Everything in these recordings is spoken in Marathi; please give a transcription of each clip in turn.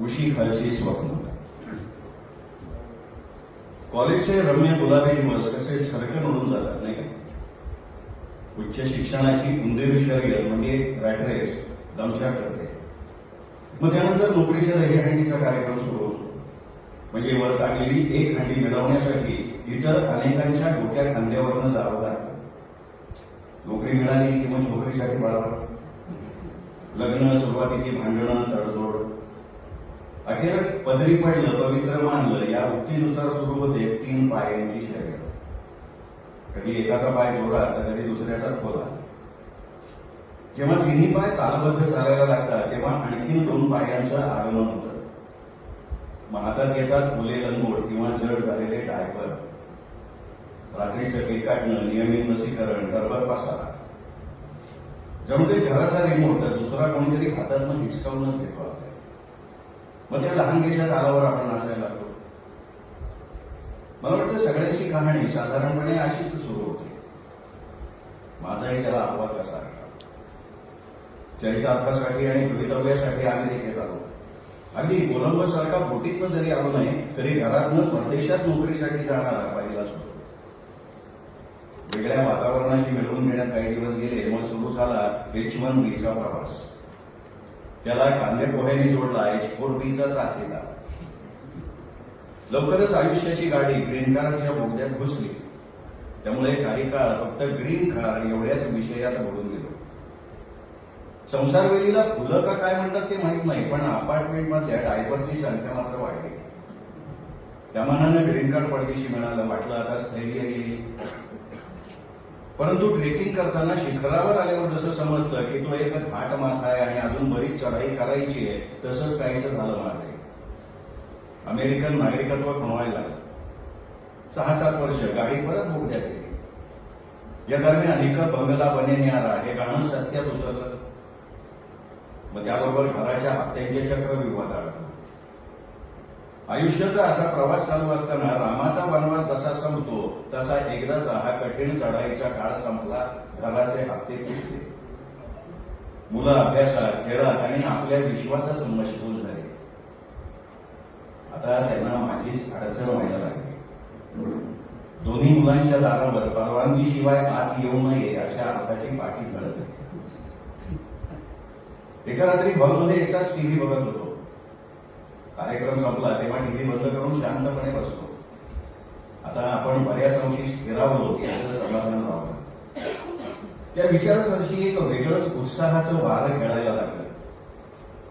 उशी खालची स्वप्न. कॉलेजचे रम्य गुलाबी दिवस कसे सरकन उडून जातात नाही का? उच्च शिक्षणाची उंदेरी शरीर म्हणजे रॅट रेस करते मग त्यानंतर नोकरीच्या दहीहंडीचा कार्यक्रम सुरू होतो. म्हणजे वर टाकलेली एक हंडी मिळवण्यासाठी इतर अनेकांच्या डोक्या खांद्यावरनं जावं लागतं. नोकरी मिळाली की मग नोकरीसाठी पळावं लग्न सुरुवातीची भांडणं तडजोड. अखेर पदरी पडलं पवित्र मानलं या वृत्तीनुसार सुरू होते तीन पायांची शर्यत. कधी एकाचा पाय जोरात तर कधी दुसऱ्याचा खोला जेव्हा तिन्ही पाय तालबद्ध चालायला लागतात तेव्हा आणखीन दोन पायांचं आगमन होतं. मग हातात येतात ओले लंगोट किंवा जड झालेले डायपर. रात्रीचं केक काढणं नियमित लसीकरण गरबर पसारा. जणू काही घराचा रिमोट तर दुसरा कोणीतरी हातातनं हिसकावूनच घेतो आपल्याला मग त्या लहानगीच्या तालावर आपण नाचायला लागतो मला वाटतं सगळ्यांची कहाणी साधारणपणे अशीच सुरू होते. माझाही त्याला अपवाद कसा आला चरितार्थासाठी आणि भवितव्यासाठी अमेरिकेत आलो. अगदी कोलंबस सारखा बोटीतनं जरी आलो नाही तरी घरातनं परदेशात नोकरीसाठी जाणारा पहिलाच होतो वेगळ्या वातावरणाशी मिळवून घेण्यात काही दिवस गेले मग सुरू झाला एच वन बीचा प्रवास. त्याला कांदे पोह्याने जोडला एच फोर बीचा साथ केला लवकरच आयुष्याची गाडी ग्रीन कारच्या बोगद्यात घुसली. त्यामुळे काही काळ फक्त ग्रीन कार एवढ्याच विषयात बोलून गेलो. संसारवेलीला फुलं का काय म्हणतात ते माहीत नाही पण अपार्टमेंट मधल्या डायव्हरची संख्या मात्र वाढली. त्या मनानं ग्रीन कार्ड परदेशी मिळालं वाटलं आता स्थैर्य येईल. परंतु ट्रेकिंग करताना शिखरावर आल्यावर जसं समजतं की तो एक घाट माथा आहे आणि अजून बरीच चढाई करायची आहे तसंच काहीसं झालं माझे. अमेरिकन नागरिकत्व कमवायला लागलं. सहा सात वर्ष गाडी परत बोगद्यात गेली या दरम्यान एक बंगला बने न्यारा हे गाणं सत्यात उतरलं मग त्याबरोबर घराच्या हत्यांचे चक्र विवाद आढळलं आयुष्याचा असा प्रवास चालू असताना रामाचा वनवास जसा संपतो तसा एकदाच हा कठीण चढाईचा काळ संपला घराचे हप्ते फिरले मुलं अभ्यासात खेळात आणि आपल्या विश्वातच मशगूल झाले. आता त्यांना माझीच अडचण व्हायला लागली. दोन्ही मुलांच्या दारावर परवानगीशिवाय आत येऊ नये अशा अर्थाची पाठी घडत एका रात्री हॉलमध्ये एकटाच टीव्ही बघत होतो. कार्यक्रम संपला तेव्हा टीव्ही बंद करून शांतपणे बसलो. आता आपण बऱ्याच अंशी स्थिरावलो याचं समाधान राहलं त्या विचारसरशी एक वेगळंच उत्साहाचं वाद खेळायला लागलं.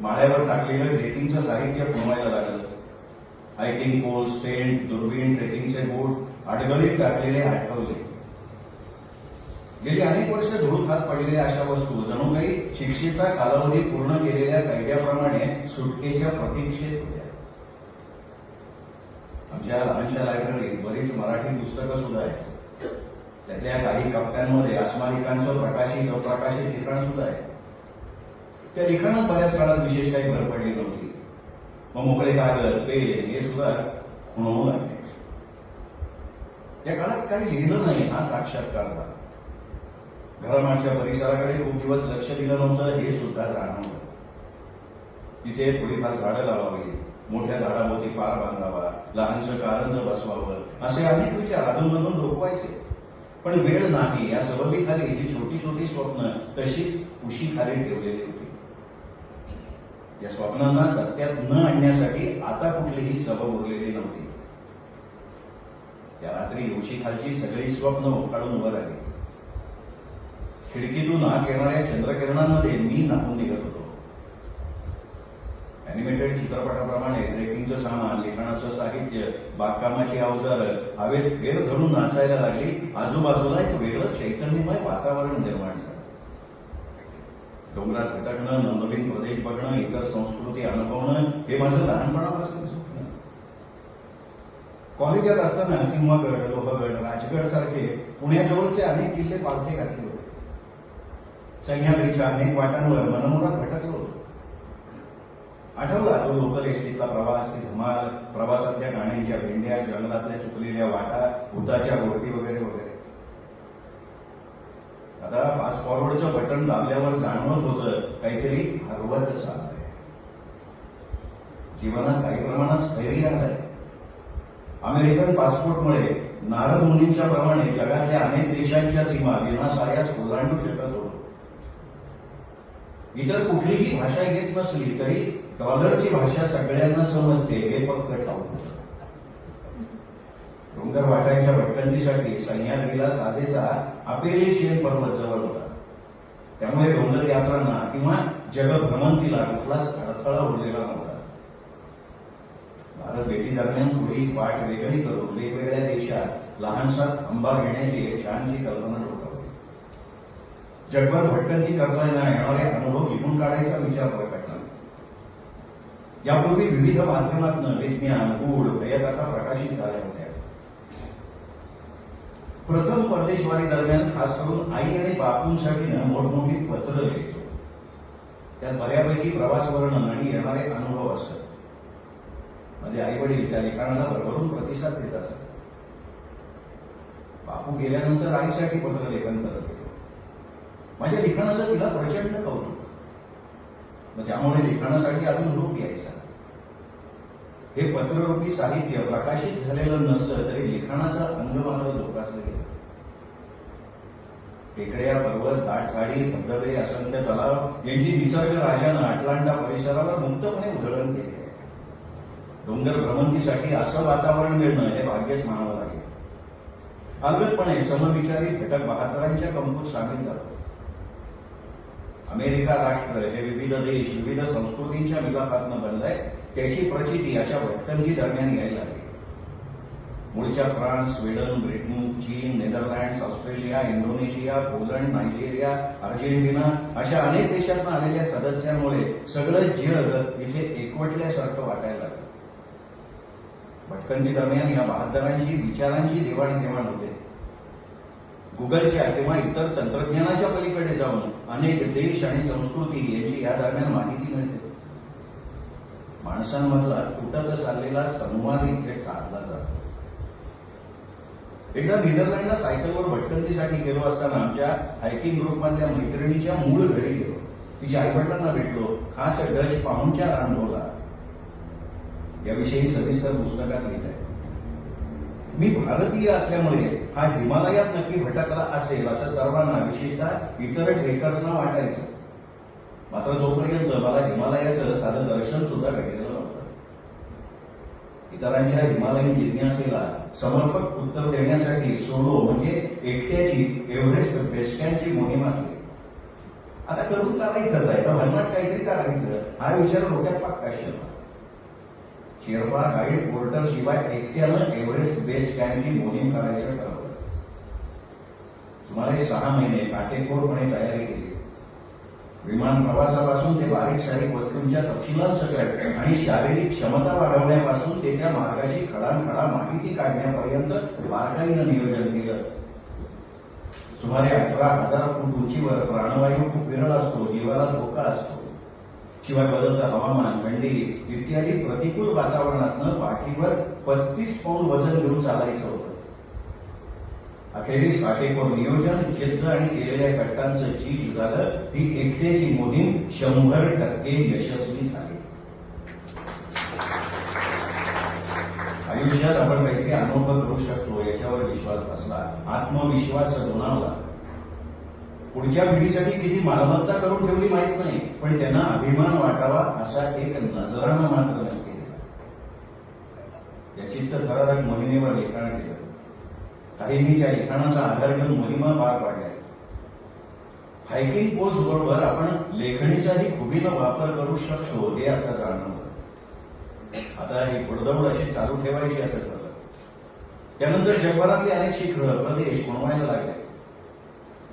माळ्यावर टाकलेलं ट्रेकिंगचं साहित्य पुरवायला लागलं. हायकिंग पोल्स टेंट दुर्बीण ट्रेकिंगचे बोट अडगळीत टाकलेले आठवले. गेली अनेक वर्ष धुळून हात पडलेल्या अशा वस्तू जणू काही शिक्षेचा कालावधी पूर्ण केलेल्या कैद्याप्रमाणे सुटकेच्या प्रतीक्षेत होत्या. आमच्या लहानशा लायब्ररीत बरीच मराठी पुस्तकं सुद्धा आहेत. त्यातल्या काही कप्प्यांमध्ये अस्मालिकांचं प्रकाशित अप्रकाशित लिखाण सुद्धा आहे. त्या लिखाणात बऱ्याच काळात विशेष काही भर पडली नव्हती. मग मोकळे कागद पेन हे सुद्धा खुणवू लागले. या काळात काही लिहिलं नाही हा साक्षात्कार झाला घरामागच्या परिसराकडे खूप दिवस लक्ष दिलं नव्हतं हे सुद्धा जाणवलं. तिथे थोडीफार झाडं लावावी मोठ्या झाडाभोवती पार बांधावा लहानसं कारंज बसवावं असे अनेक विचार अधूनमधून रोखवायचे. पण वेळ नाही या सबबीखाली ही छोटी छोटी स्वप्न तशीच उशीखाली ठेवलेली होती. या स्वप्नांना सत्यात न आणण्यासाठी आता कुठलीही सबब उरलेली नव्हती. त्या रात्री उशीखालची सगळी स्वप्न उकाळून उभं राहिली खिडकीतून आत येणाऱ्या चंद्रकिरणांमध्ये मी नाहून निघत होतो. अॅनिमेटेड चित्रपटाप्रमाणे ट्रेकिंगचं सामान लिखाणाचं साहित्य बागकामाची अवजार हवेत फेर धरून नाचायला लागली आजूबाजूला एक वेगळं चैतन्यमय वातावरण निर्माण झालं. डोंगरात भटकणं नवीन प्रदेश बघणं इतर संस्कृती अनुभवणं हे माझं लहानपणापासून स्वप्न. कॉलेजात असताना सिंहगड लोहगड राजगड सारखे पुण्याजवळचे अनेक किल्ले पालथे घातले होते. सह्याद्रीच्या अनेक वाटांवर मनमुरात भटकलो. होतो आठवला तो लोकल एसटीतला प्रवास ती धमाल प्रवासातल्या गाण्यांच्या भेंड्या जंगलातल्या चुकलेल्या वाटा भूताच्या गोष्टी वगैरे वगैरे. आता फास्ट फॉरवर्डचं बटन दाबल्यावर जाणवत होतं काहीतरी हरवत चाललंय. जीवनात काही प्रमाणात स्थैर्य आलंय. अमेरिकन पासपोर्टमुळे नारद मुनीच्या प्रमाणे जगातल्या अनेक देशांच्या सीमा विनासायास ओलांडू शकत होतो. इतर कुठलीही भाषा येत नसली तरी डॉलरची भाषा सगळ्यांना समजते हे फक्त ठाऊक डोंगर वाटायच्या भटकंतीसाठी सह्याद्रीला साधेसा अपेलेशियन पर्वत जवळ होता. त्यामुळे डोंगर यात्रांना किंवा जगभ्रमंतीला कुठलाच अडथळा उरलेला नव्हता. भारत भेटी दरम्यान थोडी वाट वेगळी करून वेगवेगळ्या देशात लहानसा आंबा घेण्याची छानशी कल्पना जगभर भटकंती करता येणारे अनुभव लिहून काढायचा विचार प्रकटला यापूर्वी विविध माध्यमातून विज्ञान गूढ भयकथा प्रकाशित झाल्या होत्या. प्रथम परदेशवारी दरम्यान खास करून आई आणि बापूंसाठीनं मोठमोठी पत्र लिहायचो. त्यात बऱ्यापैकी प्रवास वर्णन आणि येणारे अनुभव असत म्हणजे आई वडील त्या लिखाणाला भरभरून प्रतिसाद देत असत. बापू गेल्यानंतर आईसाठी पत्र लेखन करत होते. माझ्या लिखाणाचं तिला प्रचंड कौतुक. मग त्यामुळे लिखाणासाठी अजून रूप यायचा हे पत्ररूपी साहित्य प्रकाशित झालेलं नसलं तरी लिखाणाचा अंग मात्र जोपासलं गेलं. टेकड्या पर्वत दाटसाडी धबधबे असंख्य तलाव यांची निसर्ग राजानं अटलांटा परिसराला मुक्तपणे उधळण केले. आहे डोंगर भ्रमंतीसाठी असं वातावरण मिळणं हे भाग्यच म्हणावं लागेल. अलगदपणे समविचारी घटक बहात्तरांच्या कंपूत सामील झालं. अमेरिका राष्ट्र हे विविध देश विविध संस्कृतींच्या मिलाफातनं बनलंय. त्याची प्रचिती अशा भटकंती दरम्यान यायला लागली. मूळच्या फ्रान्स स्वीडन ब्रिटन चीन Netherlands Australia Indonesia Poland Nigeria Argentina अशा अनेक देशातून आलेल्या सदस्यांमुळे सगळं जग इथे एकवटल्यासारखं वाटायला लागलं. भटकंती दरम्यान या बहादरांची विचारांची देवाणघेवाण होते. गुगलच्या किंवा इतर तंत्रज्ञानाच्या पलीकडे जाऊन अनेक देश आणि संस्कृती यांची या दरम्यान माहिती मिळते. माणसांमधला तुटत चाललेला संवाद इथे साधला जातो. एकदा नेदरलँडला सायकलवर भटकंतीसाठी गेलो असताना आमच्या हायकिंग ग्रुपमधल्या मैत्रिणीच्या मूळ घरी गेलो. तिच्या आईवडिलांना भेटलो खास डच पाहुणच्या अनुभवला. याविषयी सविस्तर पुस्तकात लिहिलंय. मी भारतीय असल्यामुळे हा हिमालयात नक्की भटकला असेल असं सर्वांना विशेषतः इतर ट्रेकर्सना वाटायचं. मात्र तोपर्यंत मला हिमालयाचं साधं दर्शन सुद्धा भेटलेलं नव्हतं. इतरांच्या हिमालयीन जिज्ञासेला समर्पक उत्तर देण्यासाठी सोलो म्हणजे एकट्याची एव्हरेस्ट बेस कॅम्पची मोहीम आखली आता करून करायचंच आहे तर भन्नाट काहीतरी करायचं. हा विचार डोक्यात पक्का शिरला शेर्पा गाईड पोर्टर शिवाय एकट्यानं एव्हरेस्ट बेस कॅम्पची मोहीम करायचं ठरवलं. सुमारे सहा महिने काटेकोरपणे तयारी केली. विमान प्रवासापासून ते बारीक सारीक वस्तूंच्या तपशिलांसकट आणि शारीरिक क्षमता वाढवण्यापासून ते त्या मार्गाची खडानखडा माहिती काढण्यापर्यंत बारकाईनं नियोजन केलं. सुमारे अठरा हजार फूट उंचीवर प्राणवायू खूप विरळ असतो जीवाला धोका असतो. शिवाय बदलतं हवामान थंडी इत्यादी प्रतिकूल वातावरणातनं पाठीवर पस्तीस पौंड वजन घेऊन चालायचं होतं. अखेरीस काटेकोर नियोजन जिद्द आणि केलेल्या घटकांचं चीज झालं. ही एकट्याची मोहीम शंभर टक्के यशस्वी झाली. आयुष्यात आपण काहीतरी अनुभव करू शकतो याच्यावर विश्वास बसला. आत्मविश्वास गुणावला पुढच्या पिढीसाठी किती मालमत्ता करून ठेवली माहीत नाही पण त्यांना अभिमान वाटावा असा एक नजराणा मात्र नक्की दिला या चित्तथरारक मोहिमेवर लिखाण केलं. काहींनी त्या लिखाणाचा आधार घेऊन मोहिमा पार पाडल्या. हायकिंग पोस्ट बरोबर आपण लेखणीचाही खुबीनं वापर करू शकतो हे आता जाणवलं. आता ही पुढदवड अशी चालू ठेवायची असं ठरलं त्यानंतर जगभरातले अनेक शिखर प्रदेश गुणवायला लागले.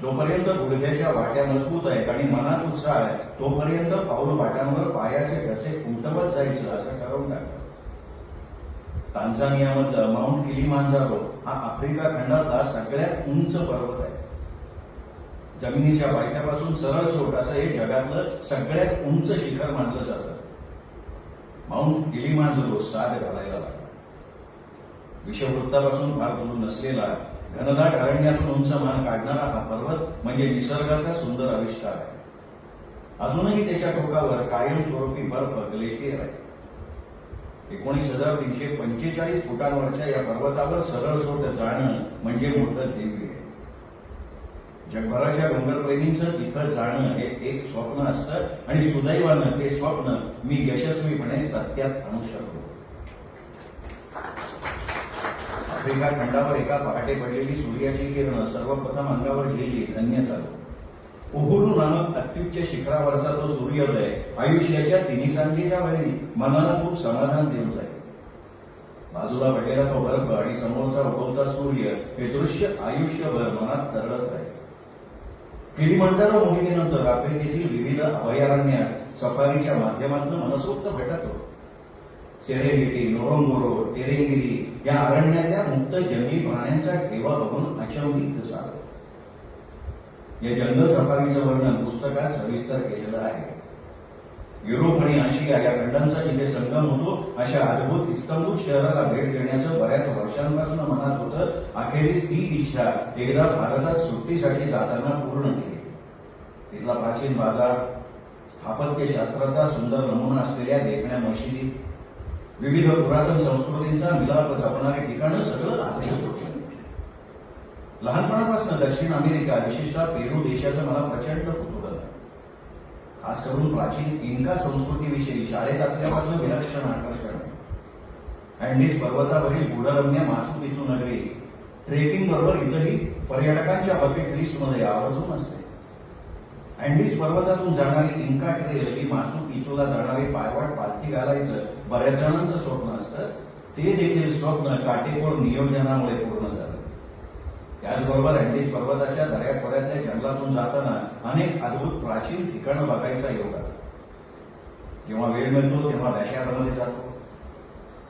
जोपर्यंत गुडघ्याच्या वाट्या मजबूत आहेत आणि मनात उत्साह आहे तोपर्यंत पाऊल वाट्यांवर पायाचे घसे उमटवत जायचं असं ठरवून टाकलं. तांझानियामधलं माउंट किलिमांजारो हा आफ्रिका खंडातला सगळ्यात उंच पर्वत आहे. जमिनीच्या पायथ्यापासून सरळ सोट असं हे जगातलं सगळ्यात उंच शिखर मानलं जातं. माउंट किलिमांजारो साध घालायला लागला. विषवृत्तापासून फार दूर नसलेला घनदाट अरण्यातून उंच मान काढणारा हा पर्वत म्हणजे निसर्गाचा सुंदर आविष्कार आहे. अजूनही त्याच्या टोकावर कायमस्वरूपी बर्फ ग्लेशियर आहे. एकोणीस हजार तीनशे पंचेचाळीस फुटांवरच्या या पर्वतावर सरळ सोट जाणं म्हणजे मोठं दिव्य आहे. जगभराच्या डोंगरप्रेमींचं तिथं जाणं हे एक स्वप्न असतं आणि सुदैवानं ते स्वप्न मी यशस्वीपणे सत्यात आणू शकतो. आफ्रिका खंडावर एका पहाटे पडलेली सूर्याची किरण सर्वप्रथम अंगावर गेली धन्य उहुरू नामक अत्युच्च शिखरावरचा तो सूर्योदय आयुष्याच्या तिन्ही सांगेच्या वेळी मनाला खूप समाधान देऊन जाईल. बाजूला पडलेला तो बर्फ आणि समोरचा उगवता सूर्य हे दृश्य आयुष्यभर मनात तरळत राहील. किलीमंजारो मोहिमेनंतर आफ्रिकेतील विविध अभयारण्यात सफारीच्या माध्यमातून मनसोक्त भटकलो सेरेनिटी नोरोमोरो टेरेंगिरी या अरण्यातल्या मुक्त जंगली प्राण्यांचा ठेवा बघून अचंबित झालो. या जंगल सफारीचं वर्णन पुस्तकात सविस्तर केलेलं आहे. युरोप आणि आशिया या खंडांचा जिथे संगम होतो अशा अद्भुत इस्तंबूल शहराला भेट देण्याचं बऱ्याच वर्षांपासून मनात होतं अखेरीस ती इच्छा एकदा भारतात सुट्टीसाठी जाताना पूर्ण केली. तिथला प्राचीन बाजार स्थापत्यशास्त्राचा सुंदर नमुना असलेल्या देखण्या मशिदी विविध पुरातन संस्कृतींचा मिलाप जपणारे ठिकाणं सगळं आलेलं होते लहानपणापासून दक्षिण अमेरिका विशेषतः पेरू देशाचं मला प्रचंड कुतूहल आहे. खास करून प्राचीन इन्का संस्कृतीविषयी शाळेत असल्यापासून विलक्षण आकर्षण. अँडीज पर्वतावरील गुढरम्य मासू पिचू नगरी ट्रेकिंग बरोबर इतरही पर्यटकांच्या बकेट लिस्टमध्ये आवर्जून असते. अँडीज पर्वतातून जाणारी इन्का ट्रेल ही मासू पिचोला जाणारी पायवाट पालखी घालायचं बऱ्याच जणांचं स्वप्न असतं. ते देखील स्वप्न काटेकोर नियोजनामुळे पूर्ण झालं. त्याचबरोबर अँडीज पर्वताच्या दर्याखोऱ्यातल्या जंगलातून जाताना अनेक अद्भुत प्राचीन ठिकाणं बघायचा योग आला. जेव्हा वेळ मिळतो तेव्हा बॅकयार्डमध्ये जातो.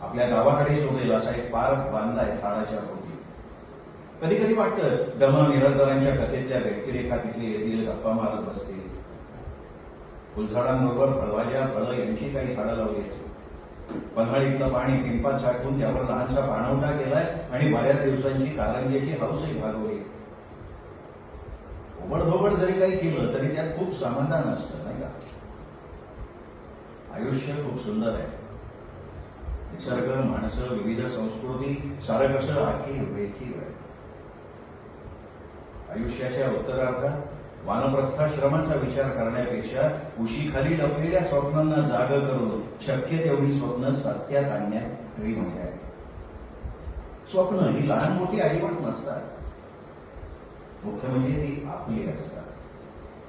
आपल्या गावाकडे शोधेल असा एक पार्क बांधलाय झाडाच्या भोवती. कधी कधी वाटतं दमा मिराजदारांच्या कथेतल्या व्यक्तिरेखा तिथे येतील गप्पा मारत बसतील. फुलझाडांबरोबर फळवाज्या फळं यांची काही झाडं लावली असतील. पन्हाळीतलं पाणी पिंपात साठवून त्यावर लहानसा पाणवठा केलाय आणि बऱ्याच दिवसांची कारंज्याची हौसही भागवली. ओबडधोबड जरी काही केलं तरी त्यात खूप समाधान असतं नाही का? आयुष्य खूप सुंदर आहे. निसर्ग माणसं विविध संस्कृती सारं कसं आखी वेखीव आहे आयुष्याच्या उत्तरार्धात वानप्रस्थाश्रमाचा विचार करण्यापेक्षा उशीखाली लपलेल्या स्वप्नांना जाग करून शक्य तेवढी स्वप्न सत्यात आणण्यात खरी मजा आहे. स्वप्न ही लहान मोठी आईवट नसतात. मुख्य म्हणजे ती आपली असतात.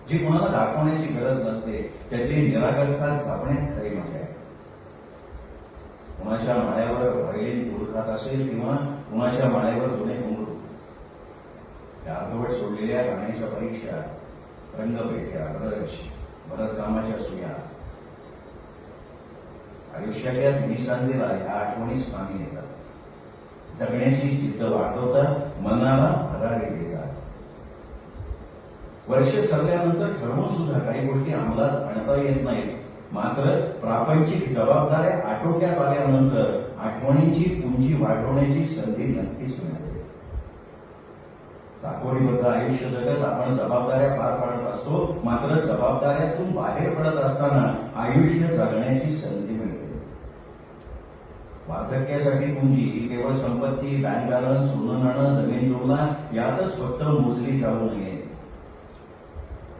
जी कोणाला दाखवण्याची गरज नसते त्यातली निरागसता जपण्यात खरी मजा आहे. कुणाच्या माळ्यावर व्हायलिन पुरखात असेल किंवा कुणाच्या माळ्यावर जुने अर्धवट सोडलेल्या गाण्याच्या परीक्षा रंगपेट्या ब्रश भरतकामाच्या सुया. आयुष्याच्या निसंदेला या आठवणीच कामी येतात जगण्याची चित्त वाढवतात मनाला भरारी देतात. वर्ष सरल्यानंतर ठरवून सुद्धा काही गोष्टी अंमलात आणता येत नाहीत. मात्र प्रापंचिक जबाबदाऱ्या आटोक्यात आल्यानंतर आठवणीची पुंजी वाढवण्याची संधी नक्कीच मिळते. साकोरीबद्ध आयुष्य जगत आपण जबाबदाऱ्या पार पाडत असतो मात्र जबाबदाऱ्यातून बाहेर पडत असताना आयुष्य जगण्याची संधी मिळते. वार्धक्यासाठी पुंजी ही केवळ संपत्ती बँक बॅलन्स सोनं नाणं जमीन जोडणा यातच फक्त मोजली जाऊ नये.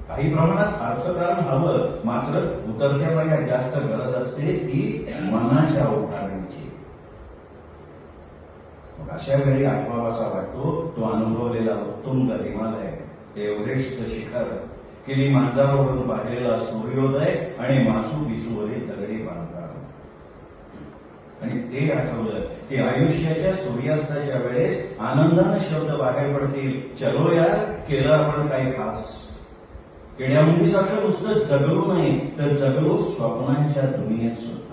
काही प्रमाणात अर्थकारण हवं मात्र उतरत्या वयात जास्त गरज असते ती मनाच्या उभारणीची अशा वेळी आठवावासा वाटतो तो अनुभवलेला उत्तुंग हिमालय एव्हरेस्ट शिखर. किली मांजारोवरून पाहिलेला सूर्योदय आणि मासू बिचूवरील दगडी बांधकाम. आणि ते आठवलं की आयुष्याच्या सूर्यास्ताच्या वेळेस आनंदानं शब्द बाहेर पडतील चलो यार केलं आपण काही खास. किड्यामुंगीसारखं नुसतं जगलो नाही तर जगलो स्वप्नांच्या दुनियेत सुद्धा.